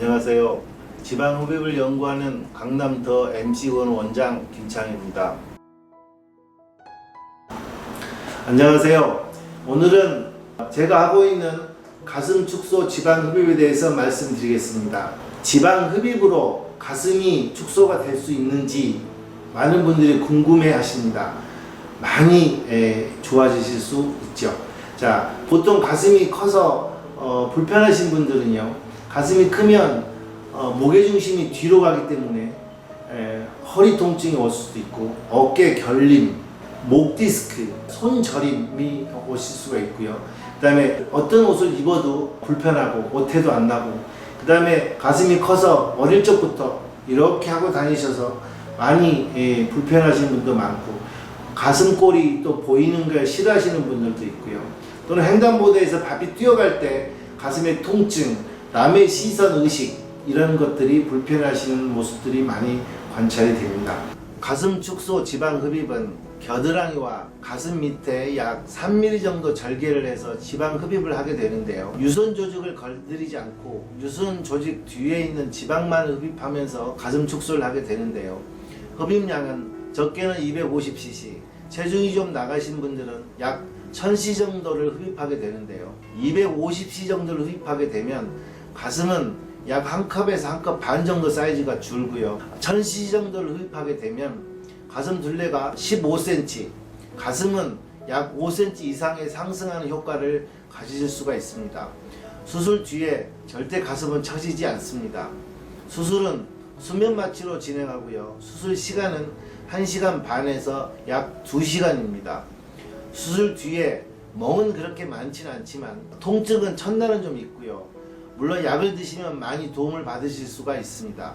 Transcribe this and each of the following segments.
안녕하세요. 지방 흡입을 연구하는 강남 더 MC원 원장 김창입니다. 안녕하세요. 오늘은 제가 하고 있는 가슴 축소 지방 흡입에 대해서 말씀드리겠습니다. 지방 흡입으로 가슴이 축소가 될 수 있는지 많은 분들이 궁금해 하십니다. 많이 에, 좋아지실 수 있죠. 자, 보통 가슴이 커서 어, 불편하신 분들은요, 가슴이 크면 어, 목의 중심이 뒤로 가기 때문에 에, 허리 통증이 올 수도 있고 어깨 결림, 목 디스크, 손 저림이 오실 수가 있고요. 그다음에 어떤 옷을 입어도 불편하고 옷태도 안 나고 그다음에 가슴이 커서 어릴 적부터 이렇게 하고 다니셔서 많이 예, 불편하신 분도 많고 가슴골이 또 보이는 걸 싫어하시는 분들도 있고요. 또는 횡단보도에서 밥이 뛰어갈 때 가슴의 통증, 남의 시선 의식 이런 것들이 불편하시는 모습들이 많이 관찰이 됩니다. 가슴 축소 지방 흡입은 겨드랑이와 가슴 밑에 약 3mm 정도 절개를 해서 지방 흡입을 하게 되는데요. 유선 조직을 건드리지 않고 유선 조직 뒤에 있는 지방만 흡입하면서 가슴 축소를 하게 되는데요. 흡입량은 적게는 250cc, 체중이 좀 나가신 분들은 약 1000cc 정도를 흡입하게 되는데요. 250cc 정도를 흡입하게 되면 가슴은 약 한 컵에서 한 컵 반 정도 사이즈가 줄고요. 1000cc 정도를 흡입하게 되면 가슴 둘레가 15cm, 가슴은 약 5cm 이상의 상승하는 효과를 가지실 수가 있습니다. 수술 뒤에 절대 가슴은 처지지 않습니다. 수술은 수면 마취로 진행하고요. 수술 시간은 1시간 반에서 약 2시간입니다. 수술 뒤에 멍은 그렇게 많지는 않지만 통증은 첫날은 좀 있고요. 물론 약을 드시면 많이 도움을 받으실 수가 있습니다.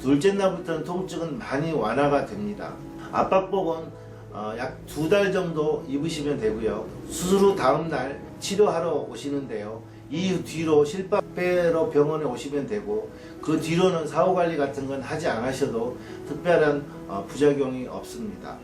둘째 날부터는 통증은 많이 완화가 됩니다. 압박복은 어, 약 두 달 정도 입으시면 되고요. 수술 후 다음 날 치료하러 오시는데요. 이 뒤로 실밥배로 병원에 오시면 되고 그 뒤로는 사후 관리 같은 건 하지 않으셔도 특별한 어, 부작용이 없습니다.